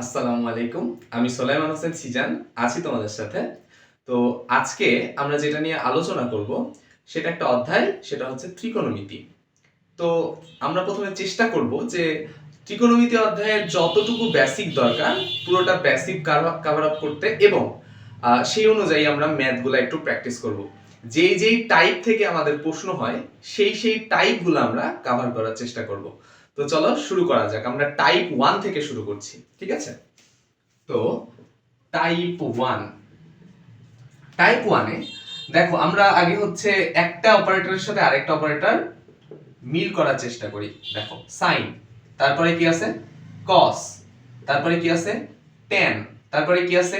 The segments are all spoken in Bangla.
আসসালামু আলাইকুম। আমি সোলাইমান হোসেন সিজান, আছি তোমাদের সাথে। তো আজকে আমরা যেটা নিয়ে আলোচনা করব, সেটা একটা অধ্যায়, সেটা হচ্ছে ত্রিকোণমিতি। তো আমরা প্রথমে চেষ্টা করব যে ত্রিকোণমিতি অধ্যায়ের যতটুকু বেসিক দরকার, পুরোটা বেসিক কাভার আপ করতে এবং সেই অনুযায়ী আমরা ম্যাথগুলো একটু প্র্যাকটিস করব। যেই যেই টাইপ থেকে আমাদের প্রশ্ন হয়, সেই সেই টাইপগুলো আমরা কাভার করার চেষ্টা করব। তো চলো শুরু করা যাক। আমরা টাইপ ওয়ান থেকে শুরু করছি, ঠিক আছে? তো টাইপ ওয়ান টাইপ ওয়ানে দেখো, আমরা আগে হচ্ছে একটা অপারেটরের সাথে আরেকটা অপারেটর মিল করার চেষ্টা করি। দেখো সাইন তারপরে কি আছে? কস তারপরে কি আছে? টেন তারপরে কি আছে?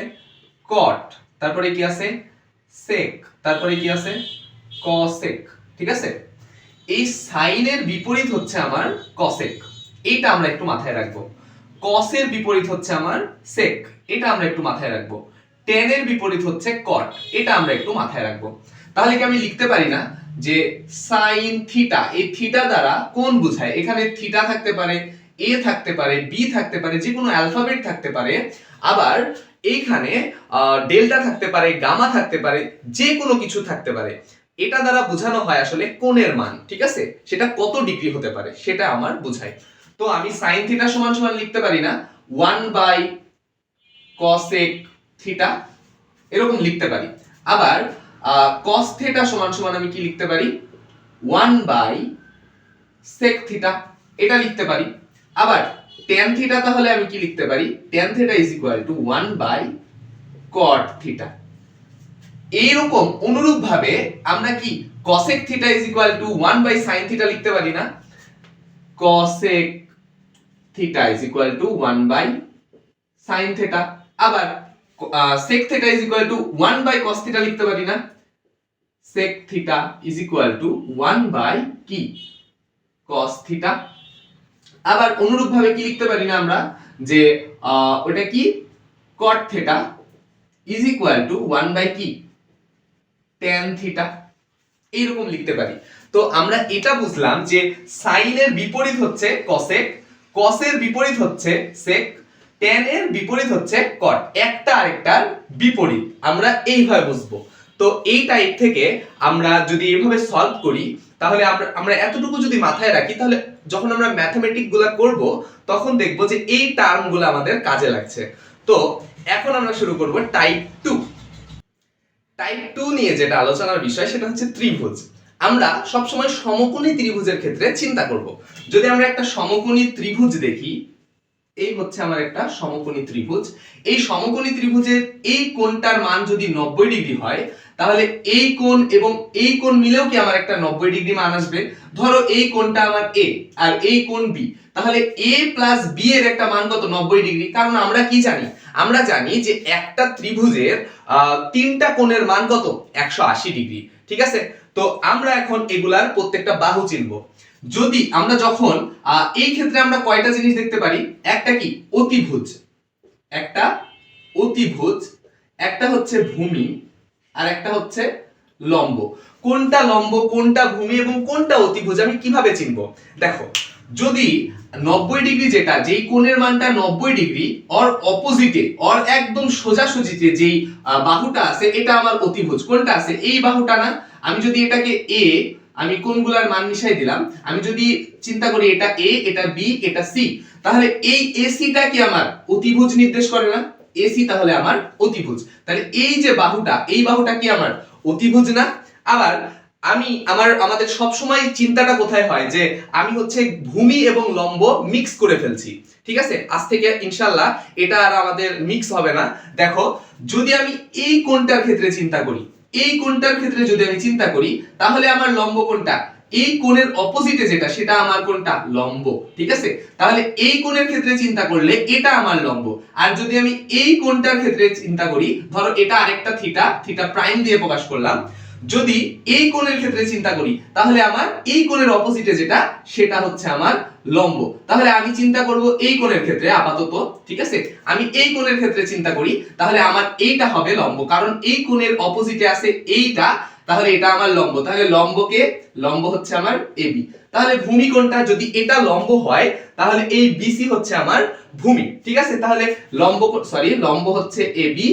কট তারপরে কি আছে? সেক তারপরে কি আছে? কসেক ঠিক আছে? এই সাইনের বিপরীত হচ্ছে আমার কসেক এটা আমরা একটু মাথায় রাখব। কসের বিপরীত হচ্ছে আমার সেক এটা আমরা একটু মাথায় রাখব। টেনের বিপরীত হচ্ছে কট এটা আমরা একটু মাথায় রাখব। তাহলে কি আমি লিখতে পারি না যে সাইন থিটা এই থিটা দ্বারা কোন বোঝায়? এখানে থিটা থাকতে পারে এ থাকতে পারে বি থাকতে পারে যে কোনো অ্যালফাবেট থাকতে পারে। আবার এইখানে ডেল্টা থাকতে পারে গামা থাকতে পারে যে কোনো কিছু থাকতে পারে। এটা দ্বারা বোঝানো হয় আসলে কোণের মান, ঠিক আছে? সেটা কত ডিগ্রি হতে পারে, সেটা আমার বোঝায়। তো আমি সাইন থিটা সমান সমান লিখতে পারি না ওয়ান বাই কসেক থিটা এরকম লিখতে পারি। আবার কস থিটা সমান সমান আমি কি লিখতে পারি? ওয়ান বাই সেক থিটা এটা লিখতে পারি। আবার টেন থিটা তাহলে আমি কি লিখতে পারি? Tan theta is equal to one by cot theta এইরকম অনুরূপ ভাবে আমরা কি cosec theta is equal to 1 by sin theta লিখতে পারি না? cosec theta is equal to 1 by sin theta আবার sec theta is equal to 1 by cos theta লিখতে পারি না। sec theta is to 1 by কি? cos থিটা আবার অনুরূপ ভাবে কি লিখতে পারি না আমরা? যে ওটা কি? cot theta is to 1 by কি? Tan থিটা এইরকম লিখতে পারি। তো আমরা এটা বুঝলাম যে সাইনের বিপরীত হচ্ছে কসেক কসের বিপরীত হচ্ছে সেক tan এর বিপরীত হচ্ছে কট একটা আরেকটার বিপরীত। আমরা এইভাবে বুঝব। তো এই টাইপ থেকে আমরা যদি এইভাবে সলভ করি, তাহলে আমরা আমরা এতটুকু যদি মাথায় রাখি, তাহলে যখন আমরা ম্যাথমেটিকগুলা করব, তখন দেখব যে এই টার্মগুলো আমাদের কাজে লাগছে। তো এখন আমরা শুরু করব টাইপ টু টাইপ টু নিয়ে যেটা আলোচনার বিষয় সেটা হচ্ছে ত্রিভুজ। আমরা সবসময় সমকোণী ত্রিভুজের ক্ষেত্রে চিন্তা করব। যদি আমরা একটা সমকোণী ত্রিভুজ দেখি, এই হচ্ছে আমার একটা সমকোণী ত্রিভুজ। এই সমকোণী ত্রিভুজের এই কোণটার মান যদি নব্বই ডিগ্রি হয়, তাহলে এই কোণ এবং এই কোণ মিলেও কি আমার একটা নব্বই ডিগ্রি মান আসবে? ধরো এই কোণটা আমার এ আর এই কোণ বি তাহলে এ প্লাস বি এর একটা মান কত? নব্বই ডিগ্রি। কারণ আমরা কি জানি? আমরা জানি যে একটা ত্রিভুজের তিনটা কোণের মান কত? একশো আশি ডিগ্রি। ঠিক আছে? তো আমরা এখন এগুলার প্রত্যেকটা বাহু চিনব। যদি আমরা যখন এই ক্ষেত্রে আমরা কয়টা জিনিস দেখতে পারি? একটা কি? অতিভুজ। একটা অতিভুজ, একটা হচ্ছে ভূমি, আর একটা হচ্ছে লম্ব। কোনটা লম্ব, কোনটা ভূমি, এবং কোনটা অতিভুজ আমি কীভাবে চিনব? দেখো যদি নব্বই ডিগ্রি যেটা, যেই কোণের মানটা নব্বই ডিগ্রি অর অপোজিটে অর একদম সোজাসুজিতে যেই বাহুটা আছে, এটা আমার অতিভুজ। কোনটা আছে? এই বাহুটা না। আমি যদি এটাকে এ আমি কোনগুলার মান মিশাই দিলাম, আমি যদি চিন্তা করি এটা এ এটা বি এটা সি তাহলে এই এসিটা কি আমার অতিভুজ নির্দেশ করে না? এসি তাহলে আমার অতিভুজ। তাহলে এই যে বাহুটা, এই বাহুটা কি আমার অতিভুজ না? আবার আমি আমার, আমাদের সব সময় চিন্তাটা কোথায় হয় যে আমি হচ্ছে ভূমি এবং লম্ব মিক্স করে ফেলছি, ঠিক আছে? আজ থেকে ইনশাল্লাহ এটা আর আমাদের মিক্স হবে না। দেখো, যদি আমি এই কোণটার ক্ষেত্রে চিন্তা করি, এই কোণটার ক্ষেত্রে যদি আমি চিন্তা করি, তাহলে আমার লম্ব কোণটা, এই কোণের অপোজিটে যেটা, সেটা আমার কোণটা লম্ব, ঠিক আছে? তাহলে এই কোণের ক্ষেত্রে চিন্তা করলে এটা আমার লম্ব। আর যদি আমি এই কোণটার ক্ষেত্রে চিন্তা করি, ধরো এটা আরেকটা থিটা থিটা প্রাইম দিয়ে প্রকাশ করলাম যদি এই কোণের ক্ষেত্রে চিন্তা করি, তাহলে আমার এই কোণের অপোজিটে যেটা, সেটা হচ্ছে আমার লম্ব। তাহলে আমি চিন্তা করব এই কোণের ক্ষেত্রে আপাতত, ঠিক আছে? আমি এই কোণের ক্ষেত্রে চিন্তা করি, তাহলে আমার এইটা হবে লম্ব। কারণ এই কোণের অপোজিটে আছে এইটা, তাহলে এটা আমার লম্ব। তাহলে লম্বকে, লম্ব হচ্ছে আমার এবি তাহলে ভূমি কোনটা যদি এটা লম্ব হয়, তাহলে এই বিসি হচ্ছে আমার ভূমি, ঠিক আছে? তাহলে লম্ব সরি লম্ব হচ্ছে এবি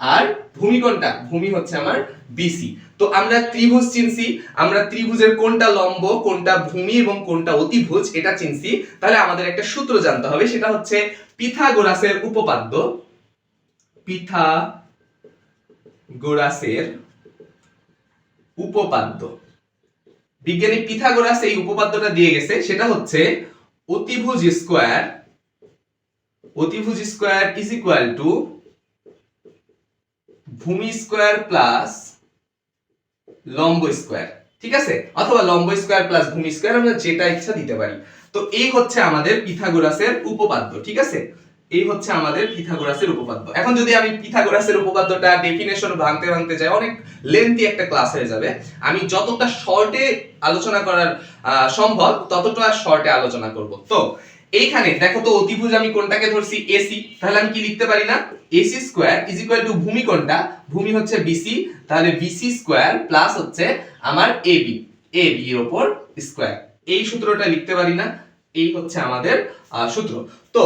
আর ভূমি কোনটা ভূমি হচ্ছে আমার বিসি তো আমরা ত্রিভুজ চিনছি, আমরা ত্রিভুজের কোনটা লম্ব, কোনটা ভূমি এবং কোনটা অতিভুজ এটা চিনছি। তাহলে আমাদের একটা সূত্র জানতে হবে, সেটা হচ্ছে পিথাগোরাসের উপপাদ্য। পিথাগোরাসের উপপাদ্য। বিজ্ঞানী পিথাগোরাস এই উপপাদ্যটা দিয়ে গেছে, সেটা হচ্ছে অতিভুজ স্কোয়ার অতিভুজ স্কোয়ার ইজ ইকুয়াল টু ভূমি স্কোয়ার প্লাস লম্ব স্কোয়ার, ঠিক আছে? অথবা লম্ব স্কোয়ার প্লাস ভূমি স্কোয়ার আমরা যেটা ইচ্ছা দিতে পারি। তো এই হচ্ছে আমাদের পিথাগোরাসের উপপাদ্য, ঠিক আছে? এই হচ্ছে আমাদের পিথাগোরাসের উপপাদ্য। এখন যদি আমি পিথাগোরাসের উপপাদ্যটা ডেফিনেশন ভাঙতে ভাঙতে যাই, অনেক লেন্থি একটা ক্লাস হয়ে যাবে। আমি যতটা শর্টে আলোচনা করার সম্ভব, ততটা শর্টে আলোচনা করব। তো এইখানে দেখো তো অতিভুজ আমি কোনটাকে ধরছি? এসি তাহলে আমি কি লিখতে পারি না? AC square is equal to ভূমি কোনটা? ভূমি হচ্ছে বিসি তাহলে বিসি স্কোয়ার প্লাস হচ্ছে আমার এ এবি এবি এর উপর স্কোয়ার এই সূত্রটা লিখতে পারি না। এই হচ্ছে আমাদের সূত্র। তো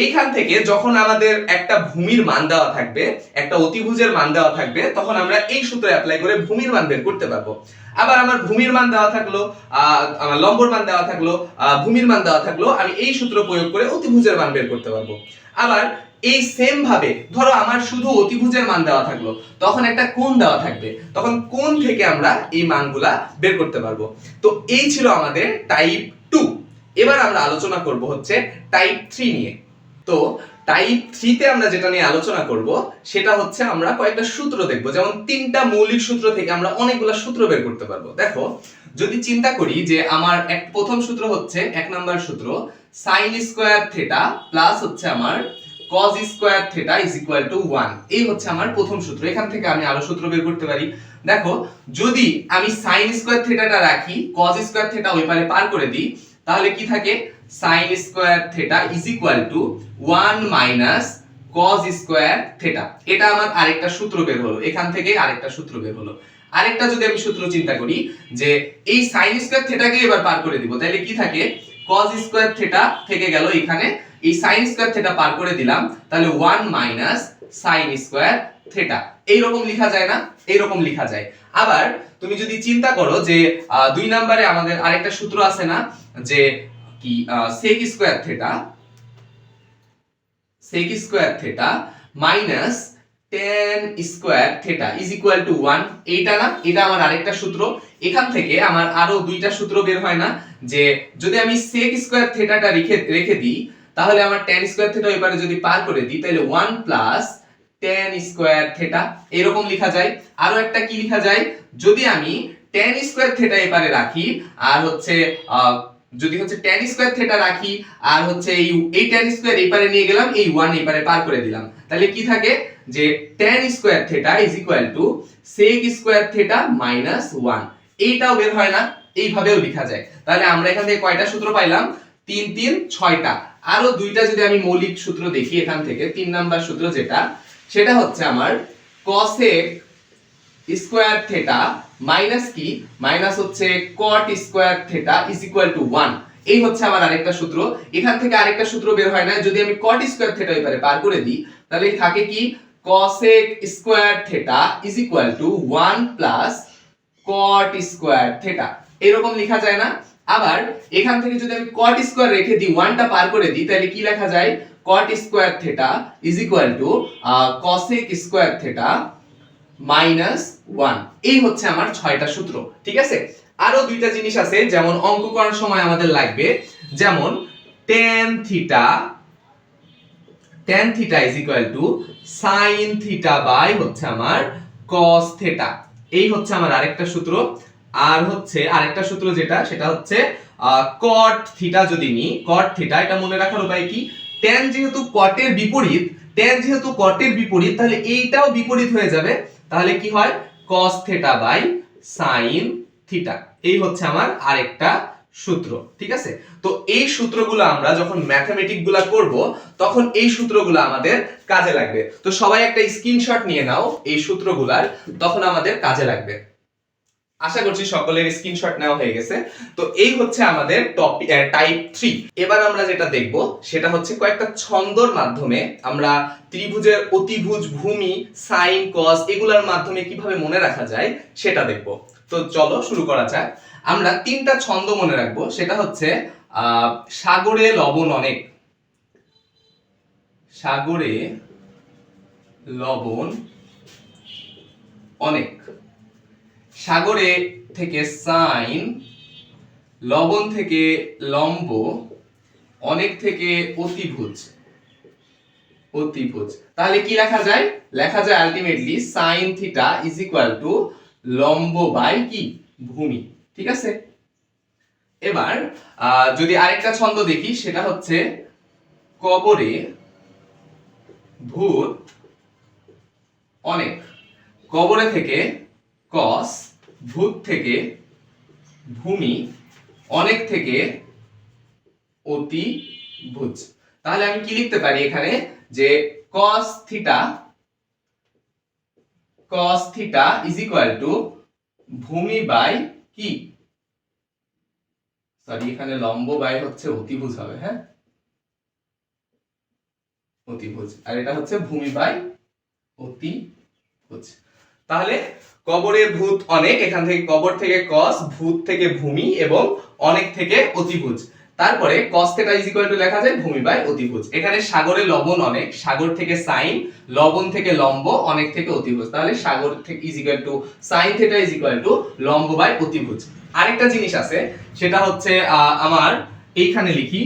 এইখান থেকে যখন আমাদের একটা ভূমির মান দেওয়া থাকবে, একটা অতিভুজের মান দেওয়া থাকবে, তখন আমরা এই সূত্র অ্যাপ্লাই করে ভূমির মান বের করতে পারব। আবার আমার ভূমির মান দেওয়া থাকল আমার লম্বর মান দেওয়া থাকল ভূমির মান দেওয়া থাকল, আমি এই সূত্র প্রয়োগ করে অতিভুজের মান বের করতে পারব। আবার এই সেম ভাবে, ধরো আমার শুধু অতিভুজের মান দেওয়া থাকল, তখন একটা কোণ দেওয়া থাকবে, তখন কোণ থেকে আমরা এই মানগুলা বের করতে পারব। তো এই ছিল আমাদের টাইপ টু এবার আমরা আলোচনা করব হচ্ছে টাইপ থ্রি নিয়ে। তো টাইপ থ্রিতে আমরা যেটা নিয়ে আলোচনা করব, সেটা হচ্ছে আমরা কয়েকটা সূত্র দেখব। যেমন তিনটা মৌলিক সূত্র থেকে আমরা অনেকগুলা সূত্র বের করতে পারব। দেখো, যদি চিন্তা করি যে আমার এক প্রথম সূত্র হচ্ছে এক নাম্বার সূত্র সাইন স্কোয়ার থেটা প্লাস হচ্ছে আমার cos square theta is equal to one এই হচ্ছে আমার প্রথম সূত্র। এখান থেকে আমি আরও সূত্র বের করতে পারি। দেখো, যদি আমি সাইন স্কোয়ার থেটাটা রাখি কজ স্কোয়ার থেটা ওই পারে পার করে দিই তাহলে কি থাকে? Sine square theta is equal to one minus cos square theta এটা আমার আরেকটা সূত্র বের হলো। এখান থেকে আরেকটা সূত্র বের হলো। আরেকটা যদি আমি সূত্র চিন্তা করি যে এই সাইন স্কোয়ার থেটাকে এবার পার করে দিব, তাহলে কি থাকে? কজ স্কোয়ার থেটা থেকে গেল এখানে। এই সাইন স্কোয়ার থেটা পার করে দিলাম, তাহলে one minus sine square theta এইরকম লেখা যায় না? এইরকম লেখা যায়। আবার তুমি যদি চিন্তা করো যে দুই নম্বরে আমাদের আরেকটা সূত্র আছে না? যে কি sec square theta sec square theta minus tan square theta is equal to one এইটা না, এটা আমার আরেকটা সূত্র। এখান থেকে আমার আরও দুইটা সূত্র বের হয় না, যে যদি আমি সেক স্কোয়ার থেটাটা রেখে রেখে দিই, তাহলে আমার টেন স্কোয়ার থেটা এবারে যদি পার করে দিই, তাহলে one plus tan square theta এরকম লেখা যায়। আরও একটা কি লেখা যায়? যদি আমি টেন স্কোয়ার থেটা এবারে রাখি, আর হচ্ছে যদি হচ্ছে টেন স্কোয়ার থেটা রাখি, আর হচ্ছে এই এই টেন স্কোয়ার এই পারে নিয়ে গেলাম, এই ওয়ান এই পারে পার করে দিলাম। তাহলে কি থাকে? যে tan square theta is equal to sec square theta minus one এইটাও বের হয় না, এইভাবেও লেখা যায়। তাহলে আমরা এখান থেকে কয়টা সূত্র পাইলাম? তিন তিন, ছয়টা। আরও দুইটা যদি আমি মৌলিক সূত্র দেখি এখান থেকে, তিন নাম্বার সূত্র যেটা, সেটা হচ্ছে আমার কসেক স্কোয়ার থেটা মাইনাস কি? মাইনাস হচ্ছে cot square theta is equal to one এই হচ্ছে আমার আরেকটা সূত্র। এখান থেকে আরেকটা সূত্র বের হয় না। যদি আমি কট স্কোয়ার থেটা এবারে পার করে দিই, তাহলে থাকে কি? Cosec square theta is equal to one plus cot square theta এরকম লেখা যায় না। আবার এখান থেকে যদি আমি কট স্কোয়ার রেখে দিই ওয়ানটা পার করে দিই, তাহলে কি লেখা যায়? Cot square theta is equal to cosec square theta minus one. এই হচ্ছে আমার ছয়টা সূত্র, ঠিক আছে? আরও দুইটা জিনিস আছে, যেমন অঙ্ক করার সময় আমাদের লাগবে, যেমন tan theta tan theta is equal to sine theta by হচ্ছে আমার কস থিটা এই হচ্ছে আমার আরেকটা সূত্র, আর হচ্ছে আরেকটা সূত্র যেটা, সেটা হচ্ছে কট থিটা যদি নিই কট থিটা এটা মনে রাখার উপায় কি? টেন যেহেতু কটের বিপরীত টেন যেহেতু কটের বিপরীত, তাহলে এইটাও বিপরীত হয়ে যাবে তাহলে কি হয়? Cos theta by sine theta এই হচ্ছে আমার আরেকটা সূত্র, ঠিক আছে? তো এই সূত্রগুলো আমরা যখন ম্যাথমেটিকগুলা করব, তখন এই সূত্রগুলো আমাদের কাজে লাগবে। তো সবাই একটা স্ক্রিনশট নিয়ে নাও এই সূত্রগুলার, তখন আমাদের কাজে লাগবে। আশা করছি সকলের স্ক্রিনশট নেওয়া হয়ে গেছে। তো এই হচ্ছে আমাদের টপিক টাইপ থ্রি এবার আমরা যেটা দেখব, সেটা হচ্ছে কয়েকটা ছন্দর মাধ্যমে আমরা ত্রিভুজের অতিভুজ, ভূমি, সাইন কস এগুলোর মাধ্যমে কীভাবে মনে রাখা যায়, সেটা দেখব। তো চলো শুরু করা যাক। আমরা তিনটা ছন্দ মনে রাখব, সেটা হচ্ছে সাগরে লবণ অনেক। সাগরে লবণ অনেক। সাগরে থেকে সাইন, লবণ থেকে লম্ব, অনেক থেকে অতিভুজ। অতিভুজ। তাহলে কি লেখা যায়? লেখা যায় ultimately sine theta is equal to লম্ব বাই কি? ভূমি। ঠিক আছে? এবার যদি আরেকটা ছন্দ দেখি, সেটা হচ্ছে কবরে ভূত অনেক। কবরে থেকে কস ভূত থেকে ভূমি, অনেক থেকে অতি ভুজ। তাহলে আমি কি লিখতে পারি এখানে? যে cos theta cos theta is equal to ভূমি বাই কি? সরি এখানে লম্ব বাই হচ্ছে অতিভুজ হবে হ্যাঁ? অতিভুজ আর এটা হচ্ছে ভূমি বাই অতিভুজ তাহলে কবরে ভূত অনেক, এখান থেকে কবর থেকে কস, ভূত থেকে ভূমি এবং অনেক থেকে অতিভুজ। তারপরে cos theta is equal to লেখা যায় ভূমি বাই অতিভুজ। এখানে সাগরে লবণ অনেক, সাগর থেকে সাইন, লবণ থেকে লম্ব, অনেক থেকে অতিভুজ। তাহলে সাগর থেকে is equal to sine theta is equal to লম্ব বাই অতিভুজ। আরেকটা জিনিস আছে, সেটা হচ্ছে আমার এইখানে লিখি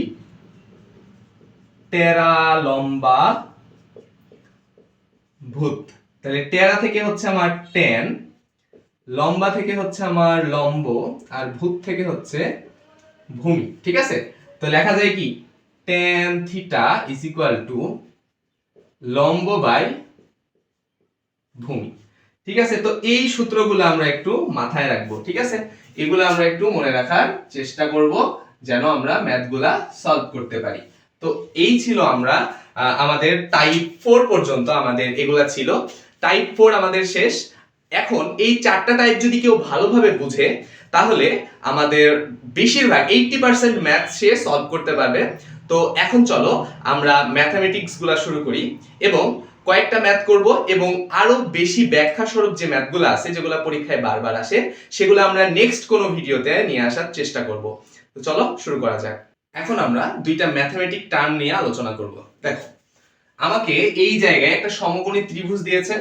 টেরা লম্বা ভূত। তাহলে টেরা থেকে হচ্ছে আমার টেন লম্বা থেকে হচ্ছে আমার লম্ব, আর ভূত থেকে হচ্ছে ভূমি, ঠিক আছে? তো লেখা যায় কি? Tan theta is equal to লম্ব বাই ভূমি, ঠিক আছে? তো এই সূত্রগুলো আমরা একটু মাথায় রাখব, ঠিক আছে? এগুলো আমরা একটু মনে রাখার চেষ্টা করব, যেন আমরা ম্যাথগুলা সলভ করতে পারি। তো এই ছিল আমরা আমাদের টাইপ ফোর পর্যন্ত আমাদের এগুলা ছিল। টাইপ ফোর আমাদের শেষ। এখন এই চারটা টাইপ যদি কেউ ভালোভাবে বুঝে, তাহলে আমাদের বেশিরভাগ এইটটি পার্সেন্ট ম্যাথ সে সলভ করতে পারবে। তো এখন চলো আমরা ম্যাথামেটিক্সগুলা শুরু করি এবং কয়েকটা ম্যাথ করব এবং আরও বেশি ব্যাখ্যা স্বরূপ যে ম্যাথগুলো আছে, যেগুলো পরীক্ষায় বারবার আসে, সেগুলো আমরা নেক্সট কোনো ভিডিওতে নিয়ে আসার চেষ্টা করব। তো চলো শুরু করা যাক। এখন আমরা দুইটা ম্যাথমেটিক টার্ম নিয়ে আলোচনা করব। দেখো আমাকে এই জায়গায় একটা সমকোণী ত্রিভুজ দিয়েছে।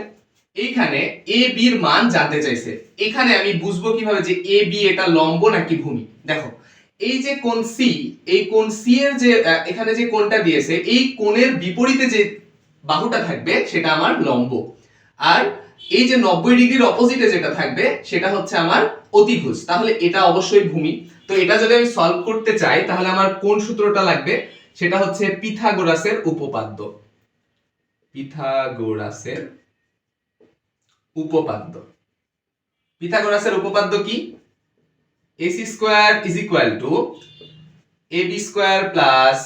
এইখানে এ বি এর মান জানতে চাইছে। এখানে আমি বুঝব কীভাবে যে এ বি এটা লম্ব নাকি ভূমি? দেখো, এই যে কোণ সি এই কোণ সি এর যে এখানে যে কোণটা দিয়েছে, এই কোণের বিপরীতে যে বাহুটা থাকবে, সেটা আমার লম্ব। আর এই যে নব্বই ডিগ্রির অপোজিটে যেটা থাকবে, সেটা হচ্ছে আমার অতিভুজ। তাহলে এটা অবশ্যই ভূমি। তো এটা যদি আমি সলভ করতে চাই, তাহলে আমার কোন সূত্রটা লাগবে? সেটা হচ্ছে পিথাগোরাসের উপপাদ্য। পিথাগোরাসের উপপাদ্য। পিথাগোরাসের উপপাদ্য কি? AC square is equal to A B square plus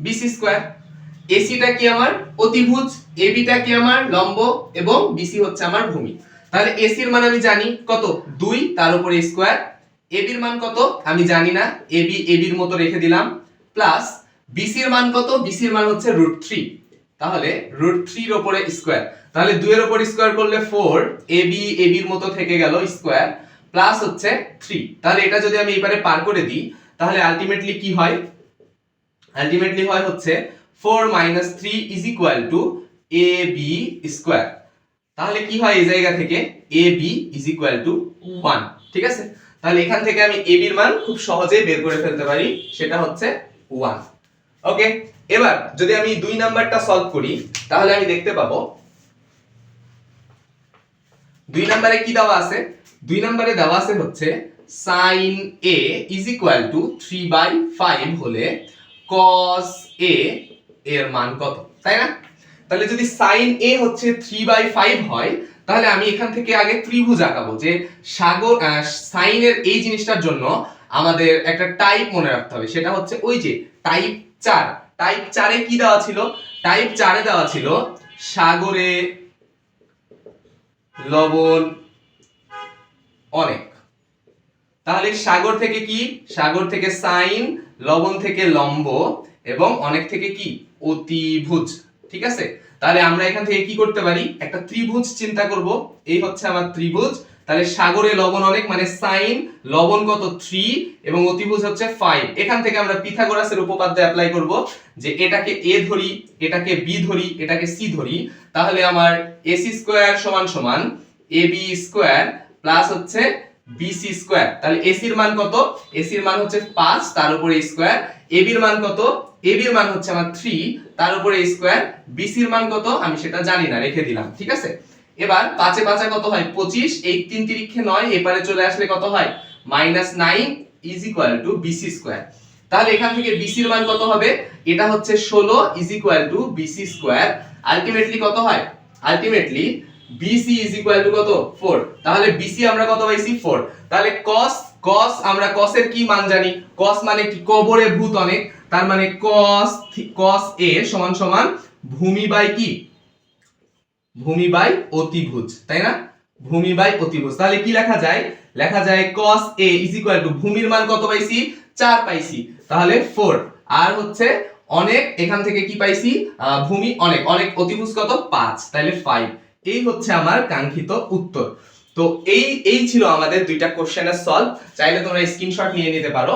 BC square. এসিটা কি আমার? অতিভুজ। এবিটা কি আমার? লম্ব এবং বিসি হচ্ছে আমার ভূমি। তাহলে এসির মান আমি জানি কত? দুই, তার উপরে স্কোয়ার। এবির মান কত? আমি জানি না। এবি এবির মতো রেখে দিলাম। প্লাস বিসির মান কত? বিসির মান হচ্ছে রুট থ্রি। তাহলে রুট থ্রির ওপরে স্কোয়ার তাহলে দুইয়ের ওপর স্কোয়ার করলে ফোর এবি এবির মতো থেকে গেল স্কোয়ার প্লাস হচ্ছে থ্রি তাহলে এটা যদি আমি এবারে পার করে দিই, তাহলে আলটিমেটলি কি হয়? আলটিমেটলি হয় হচ্ছে four minus three is equal to A B square তাহলে কি হয় এই জায়গা থেকে? A B is equal to one ঠিক আছে? তাহলে এখান থেকে আমি এ বির মান খুব সহজেই বের করে ফেলতে পারি। সেটা হচ্ছে ওয়ান ওকে এবার যদি আমি দুই নাম্বারটা সলভ করি, তাহলে আমি দেখতে পাবো, দুই নাম্বারে কি দেওয়া আছে? দুই নাম্বারে দেওয়া আছে হচ্ছে sine A is equal to three by five হলে কস এ এর মান কত? তাই না? তাহলে যদি সাইন এ হচ্ছে থ্রি বাই ফাইভ হয়, তাহলে আমি এখান থেকে আগে ত্রিভুজ আঁকাবো যে সাগর সাইনের এই জিনিসটার জন্য আমাদের একটা টাইপ মনে রাখতে হবে, সেটা হচ্ছে ওই যে টাইপ চার। টাইপ চারে কি দেওয়া ছিল? টাইপ চারে দেওয়া ছিল সাগরে লবণ অনেক। তাহলে সাগর থেকে কি? সাগর থেকে সাইন, লবণ থেকে লম্ব এবং অনেক থেকে কি? অতিভুজ। ঠিক আছে? তাহলে আমরা এখান থেকে কি করতে পারি? একটা ত্রিভুজ চিন্তা করব। এই হচ্ছে আমার ত্রিভুজ। তাহলে সাগরে লবণ অনেক মানে সাইন, লবণ কত? থ্রি এবং অতিভুজ হচ্ছে ফাইভ এখান থেকে আমরা পিথাগোরাসের উপপাদ্য অ্যাপ্লাই করব যে এটাকে এ ধরি, এটাকে বি ধরি, এটাকে সি ধরি। তাহলে আমার এসি স্কোয়ার সমান সমান এ বি স্কোয়ার প্লাস হচ্ছে বিসি স্কোয়ার। তাহলে এসির মান কত? এসির মান হচ্ছে পাঁচ, তার উপরে স্কোয়ার। এবির মান কত? এবির মান হচ্ছে আমার থ্রি তার উপরে স্কোয়ার। বিসির মান কত? আমি সেটা জানি না, রেখে দিলাম, ঠিক আছে? এবার পাঁচে পাঁচে কত হয়? পঁচিশ, এই তিন তিরিক্ষে নয় এপারে চলে আসলে কত হয়? Minus nine is equal to BC square তাহলে এখান থেকে বিসির মান কত হবে? এটা হচ্ছে ষোলো is equal to BC square ultimately কত হয়? Ultimately BC is equal to কত? ফোর তাহলে বিসি আমরা কত পাইছি? ফোর তাহলে কস কস আমরা কসের কি মান জানি? কস মানে কি? কবরে ভূত অনেক। তার মানে কস কস এ সমান সমান ভূমি বাই কি ভূমি বাই অতিভুজ, তাই না? ভূমি বাই অতিভুজ। তাহলে কি লেখা যায়? লেখা যায় cos a is equal to ভূমির মান কত পাইছি? 4 পাইছি। তাহলে 4 আর হচ্ছে অনেক, এখান থেকে কি পাইছি? ভূমি অনেক। অনেক অতিভুজ কত? 5 তাহলে 5 এই হচ্ছে আমার কাঙ্ক্ষিত উত্তর। তো এই এই ছিল আমাদের দুইটা কোশ্চেনের সলভ চাইলে তোমরা স্ক্রিনশট নিয়ে নিতে পারো।